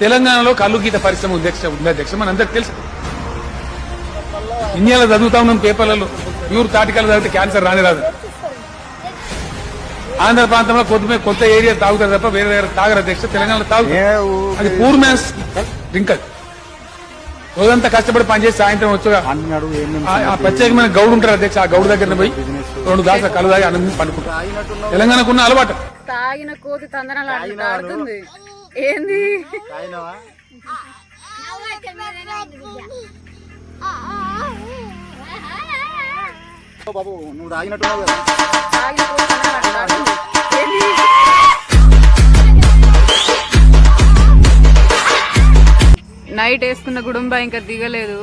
తెలంగాణలో కళ్ళు గీత పరిశ్రమ ఉంది అధ్యక్ష ఉంది అధ్యక్ష మనందరికి తెలుసు. ఇండియాలో చదువుతా ఉన్నాం పేపర్లలో. ప్యూర్ తాటికలు చదివితే క్యాన్సర్ రాని రాదు. ఆంధ్ర ప్రాంతంలో కొద్దిమే కొత్త ఏరియా తాగుతారు తప్ప వేరే దగ్గర తాగరు అధ్యక్ష. తెలంగాణలో తాగుతారు. అది పూర్ మ్యాన్స్ డ్రింక్ అది రోజంతా కష్టపడి పనిచేసి సాయంత్రం వచ్చుగా ప్రత్యేకమైన గౌడు ఉంటారు అధ్యక్ష. ఆ గౌడు దగ్గర పోయి రెండు గ్లాసుల కళ్ళు తాగి అన్నం పండుకుంటారు తెలంగాణకున్న అలవాటు. తాగిన కోతి తందనాలు ఆడుతుంటే ఆడుతుంది ఏంది? బాబు నువ్వు తాగినట్టున్నావు కదా. తాగిన కోతి తందనాలు ఆడుతుంది ఏంది? నైట్ వేసుకున్న గుడుంబ ఇంకా దిగలేదు.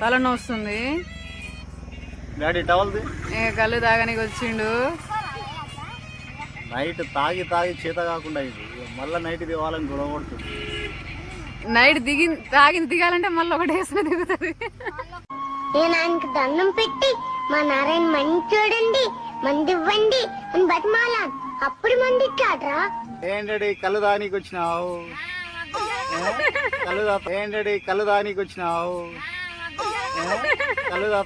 తలనొస్తుంది కళ్ళు తాగనికి వచ్చిండు నైట్ తాగి తాగి చేత కాకుండా ఇది. మళ్ళీ నైట్ దివాలని గొడవ నైట్ దిగి తాగింది దిగాలంటే మళ్ళీ ఒకటి వేసుకుని దిగుతుంది. నేను ఆయనకు దండం పెట్టి మా నారాయణ మంది చూడండి మంది ఇవ్వండి అని బతిమాలాను అప్పుడు మంది ఇచ్చాడ్రా ఏంటడి కళ్ళు దానికి వచ్చినావు? కళ్ళు దా ఏంటడి కళ్ళు దానికి వచ్చినావు? కళ్ళు దా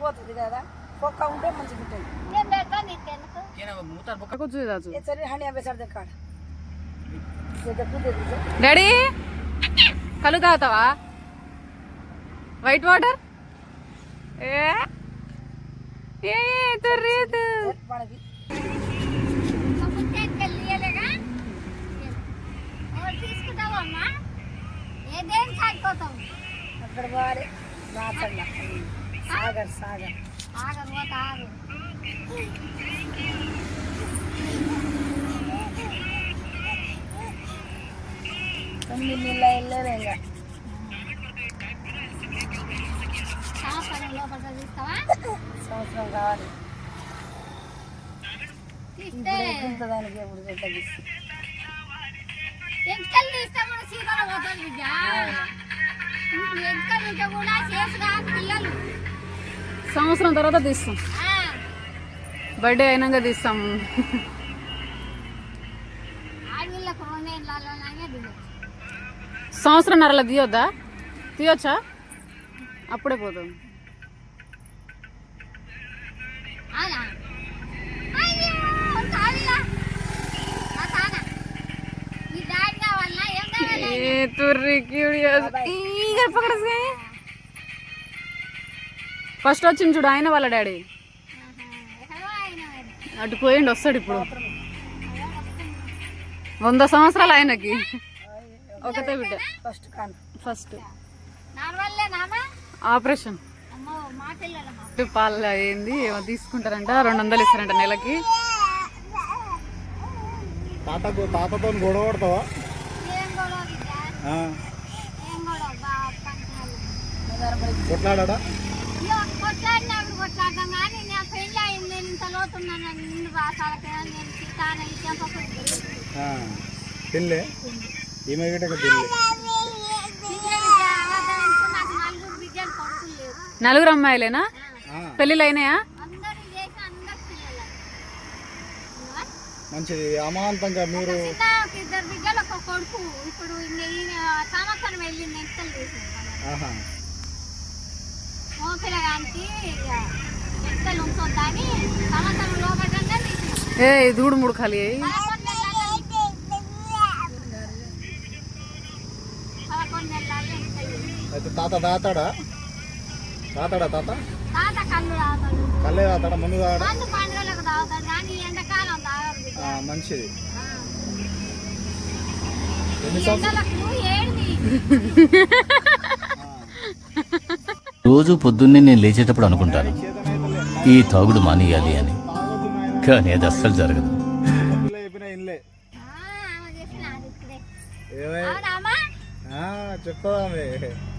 పోతుంది కదా ఒక్క ఉంటే మంచిగా ఉంటుంది కూర్చో రాజు. సరే హండి అబ్బేసాడు కాడ డాడీ కళ్ళు తాగుతావా వైట్ వాటర్ ఏ ఏ తొర్రీదు అక్కడ నాచండ సాగర్ సాగర్ ఆగరు పోత సంవత్సరం కావాలి. ఇంత దానికి ఎప్పుడు తగ్గిస్తుంది ఎంటికలు తీస్తే మన సీతలు పోతుంది బిడ్డ ఇప్పుడు ఎంటికలు తీస్తే కూడా చేసుగా పిల్లలు సంవత్సరం తర్వాత తీస్తాం. బర్త్డే అయినాక తీస్తాం. ఏం కావాలి? ఏ తుర్రి క్యూరియస్. ఫస్ట్ వచ్చింది చూడు ఆయన వాళ్ళ డాడీ. అటు పోయిండు వస్తాడు ఇప్పుడు. వంద సంవత్సరాలు ఆయనకి. ఒకటే బిడ్డ. ఫస్ట్ కాను. ఫస్ట్. ఆపరేషన్. పాలు అయింది ఏమో తీసుకుంటారంట రెండు వందలు ఇస్తారంట నెలకి. తాతకు తాతతో గొడవ పంచాలి. కొట్లాడా పెళ్ళి. నలుగురు అమ్మాయిలేనా? పెళ్ళిళ్ళు అయినాయా మంచిది. అమాంతంగా మీరు ఇద్దరు బిడ్డలు ఒక కొడుకు ఇప్పుడు సంవత్సరం వెళ్ళింది ఎంతలు చేసింది ఆహా. మోపిలగానికి ఎంతలు ఉంటుందని సంవత్సరం లోపలనే తీసిన ఏ దూడు మూడు ఖాళీ తాత తాతాడా? తాతాడా తాత? తాత కళ్ళు తాతాడా. ముందు తాగడా మంచిది. రోజు పొద్దున్నే నేను లేచేటప్పుడు అనుకుంటాను. ఈ తాగుడు మానేయాలి అని. కానీ అది అస్సలు జరగదు. చెప్తామే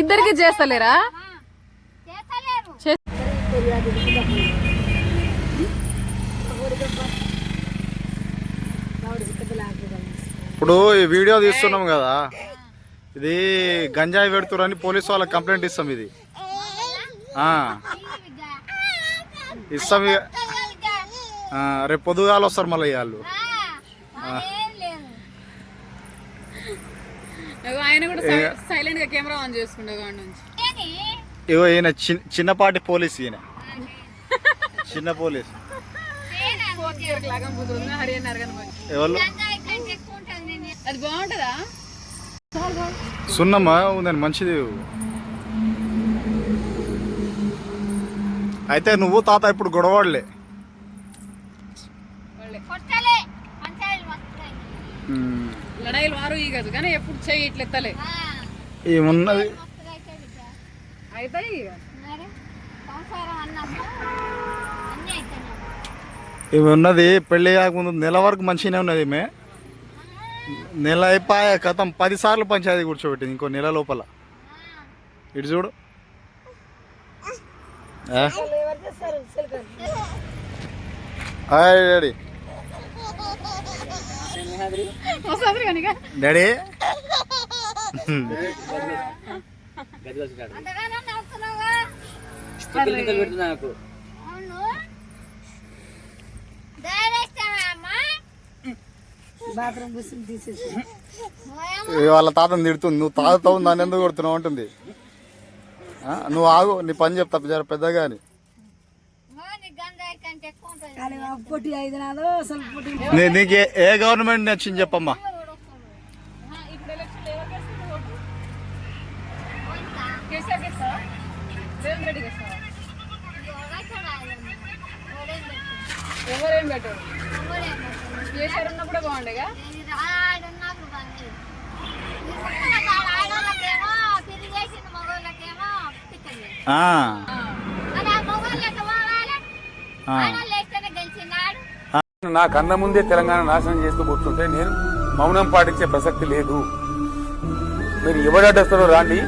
ఇద్దరికి చేస్తలేరా? ఇప్పుడు ఈ వీడియో తీస్తున్నాం కదా. ఇది గంజాయి పెడుతురని పోలీసు వాళ్ళకి కంప్లైంట్ ఇస్తాం ఇది. ఇస్తాం ఇక. రేపు పొద్దుగాల వస్తారు మళ్ళీ వాళ్ళు ఆయన కూడా సైలెంట్గా కెమెరా ఆన్ చేసుకుండే వాడి నుంచి. ఏది? ఇగో ఈయన చిన్- చిన్నపాటి పోలీస్ ఈయన. చిన్న పోలీస్. అది బాగుంటదా? సున్నమ్మా ఉందండి మంచిది. అయితే నువ్వు తాత ఇప్పుడు గొడవడలే. లడాయిలు వారు ఈ కాదు కానీ ఎప్పుడు చెయ్యి ఇట్లా ఎత్తలే. ఏమున్నది. అవుతాయి ఇవి ఉన్నది? పెళ్ళి కాకముందు నెల వరకు మంచిగానే ఉన్నది ఈమె. నెల అయిపోయా కథం పది సార్లు పంచాయతీ కూర్చోబెట్టింది ఇంకో నెల లోపల. ఇటు చూడు. డాడీ వస్తుంది కానీ ఇక. డాడీ అంతగానో నవ్వుతున్నావా అవును ధైర్యస్తావా అమ్మా బాత్రూమ్ బుస్సులు తీసేసి ఇక వాళ్ళ తాతను తిడుతుంది. నువ్వు తాగుతావు దాన్ని ఎందుకు కొడుతున్నావు అంటుంది. ఆ, నువ్వు ఆగు నీ పని చెప్తా జర పెద్దగా అని ఓ, నీ గంజాయి కంటే ఎక్కువ ఉంటుంది కానీ ఆ పొట్టి ఐదు నాదో అసలు పొట్టి నీ- నీకు ఏ- గవర్నమెంట్ నచ్చింది చెప్పమ్మా? ఎవరేం పెట్టారు? కేసీఆర్ ఉన్నప్పుడే బాగుండేగా? మగవాళ్ళకేమో పిచ్చలు ఆ, మరి ఆ మగవాళ్ళకి పోవాలి ఆ. ఆడవాళ్ళు వేస్తేనే గెలిచినాడు నా కన్న ముందే తెలంగాణ నాశనం చేస్తూ కూర్చుంటే నేను మౌనం పాటించే ప్రసక్తి లేదు. మీరు ఎవడడ్డస్తారో రాండి?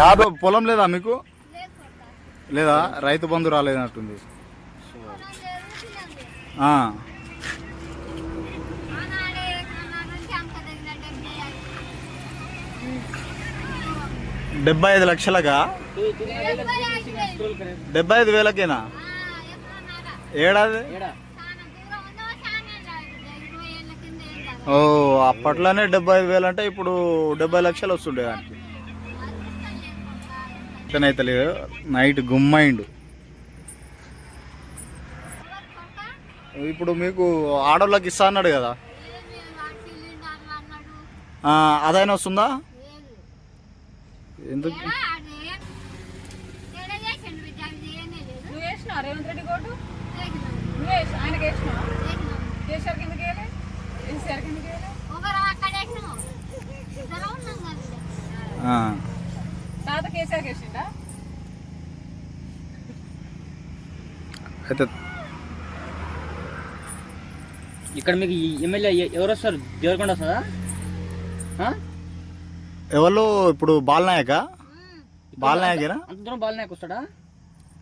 యాభై పొలం లేదా మీకు? లేదా? రైతు బంధు రాలేదన్నట్టుంది డెబ్బై ఐదు లక్షలకా? డెబ్బై ఐదు వేలకేనా? ఏడాది? ఓ అప్పట్లోనే డెబ్బై ఐదు వేలు అంటే ఇప్పుడు డెబ్బై లక్షలు వస్తుండే దానికి. ఇతనైతే లేదు నైట్ గుమ్మైండు. ఇప్పుడు మీకు ఆడోళ్ళకి ఇస్తా అన్నాడు కదా? అదైనా వస్తుందా? ఎందుకు? రేవంత్ రెడ్డి కోటు? ఆయనకి వేసిన కేసీఆర్ కిందకి తాత కేసీఆర్ వేసిండా అయితే ఇక్కడ మీకు ఈ ఎమ్మెల్యే ఎవరు వస్తారు? దేవరకొండ వస్తుందా? ఎవరు ఇప్పుడు బాలనాయక? బాలనాయకేనా? అంత దూరం బాలనాయక్ వస్తాడా?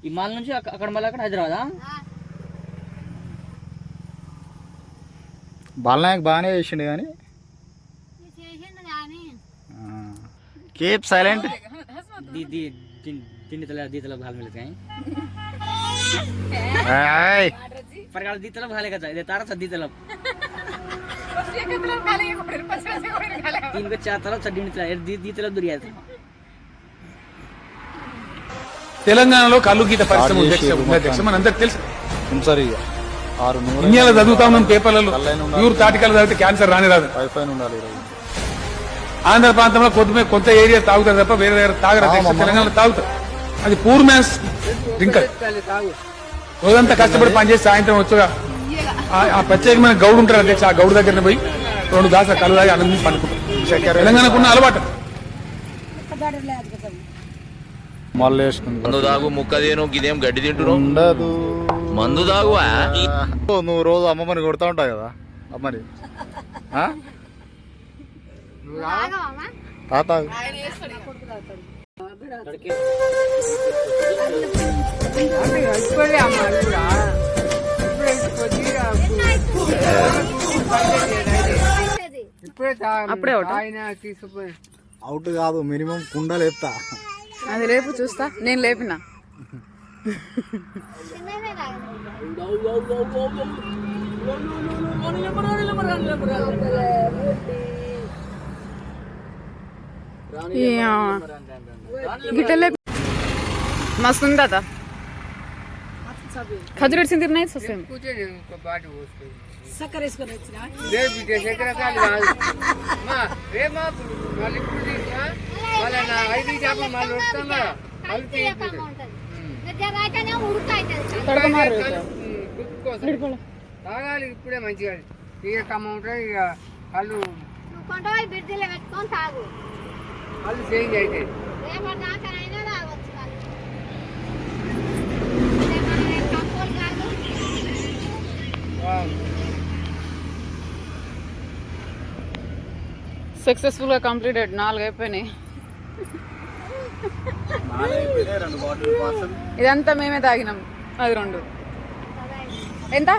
ఈ మాల్ నుంచి అక్క- అక్కడ మళ్ళీ అక్కడ హైదరాబాదా? బాలనాయక్ బాగానే చేసిండు కానీ కీప్ సైలెంట్ दी दी तीन तीन तला दी तला भाल मिलते हैं पर दी तलब भाले का दे तारा सा दी तलब तीन को चार तलब सा दी तला दी दी तलब दुरिया था తెలంగాణలో కళ్ళు గీత పరిశ్రమ అధ్యక్ష ఉంది అధ్యక్ష మనందరికి తెలుసు సరే ఇండియాలో చదువుతా ఉన్నాం పేపర్లలో ప్యూర్ తాటికలు చదివితే క్యాన్సర్ రాని రాదు. ఆంధ్ర ప్రాంతంలో కొంత కొంత ఏరియా తాగుతారు తప్ప వేరే దగ్గర తాగరు. తెలంగాణలో తాగుతారు. అది పూర్ మ్యాన్స్ డ్రింకర్. రోజంతా కష్టపడి పనిచేసి సాయంత్రం వచ్చుగా ఆ- ఆ ప్రత్యేకమైన గౌడు ఉంటారు అధ్యక్ష. ఆ గౌడు దగ్గర పోయి రెండు దాస కళ్ళు తాగి తిని పండుకుంటారు తెలంగాణకున్న అలవాటు. మళ్ళీ వేసుకుంది మందు తాగు ముక్క తేను గిదేం గడ్డి తింటున్నావు? ఉండదు. మందు తాగువా? నువ్వు రోజు అమ్మమ్మని కొడతా ఉంటావు కదా అమ్మని. ఆ? తాత. అప్పుడే అవుట్ కాదు మినిమం కుండ లేపుతా. అది లేపు చూస్తా. నేను లేపిన. మస్తు ఉంది తాత ఖజూర్ ఇచ్చింది తిన్నాయి ససేం చక్కెర వేసుకొని వచ్చిన తాగాలి ఇప్పుడే మంచిగా. ఇక కమ్మ ఉంటాయి ఇక కళ్ళు నువ్వు కొండపోయి బిడ్డలు పెట్టుకొని తాగు. కళ్ళు చేంజ్ అయితే రేపటి దాకానైనా తాగొచ్చు కానీ. రేపటి రేపు కంపోలు కాదు. సక్సెస్ఫుల్గా కంప్లీటెడ్. నాలుగు అయిపోయినాయి ఇదంతా మేమే తాగినాం అది రెండు ఎంత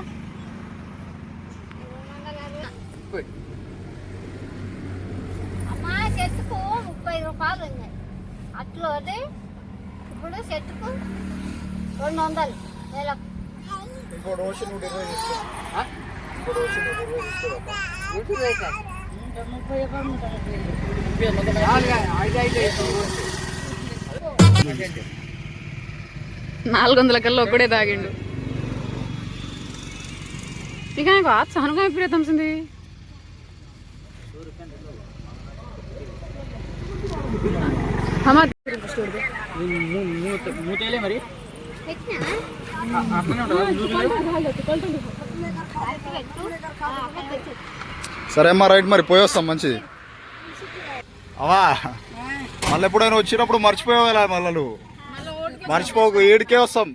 అమ్మా చెట్టుకు ముప్పై రూపాయలు ఉన్నాయి అట్లోది ఇప్పుడు చెట్టుకు రెండు వందలు నెలకు ఇంకో రోజు నూట ఇరవై తీసుకో ఇంకో రోజు నూట ఇరవై తీసుకో ఐదు అయితే నాలుగు వందల కల్లా ఒక్కడే తాగిండు. ఇక నాకు ఆ సహనంగా ఎప్పుడు తమ్సింది మూతేలే మరి పెట్టినా అట్లనే ఉంటుంది పెట్టు సరే అమ్మా రైట్ మరి పోయి వస్తాం మంచిది. అవా మళ్ళీ ఎప్పుడైనా వచ్చినప్పుడు మర్చిపోయావు కదా మళ్ళీ నువ్వు? మర్చిపోకు ఏడికే వస్తాం.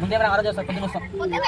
ముందే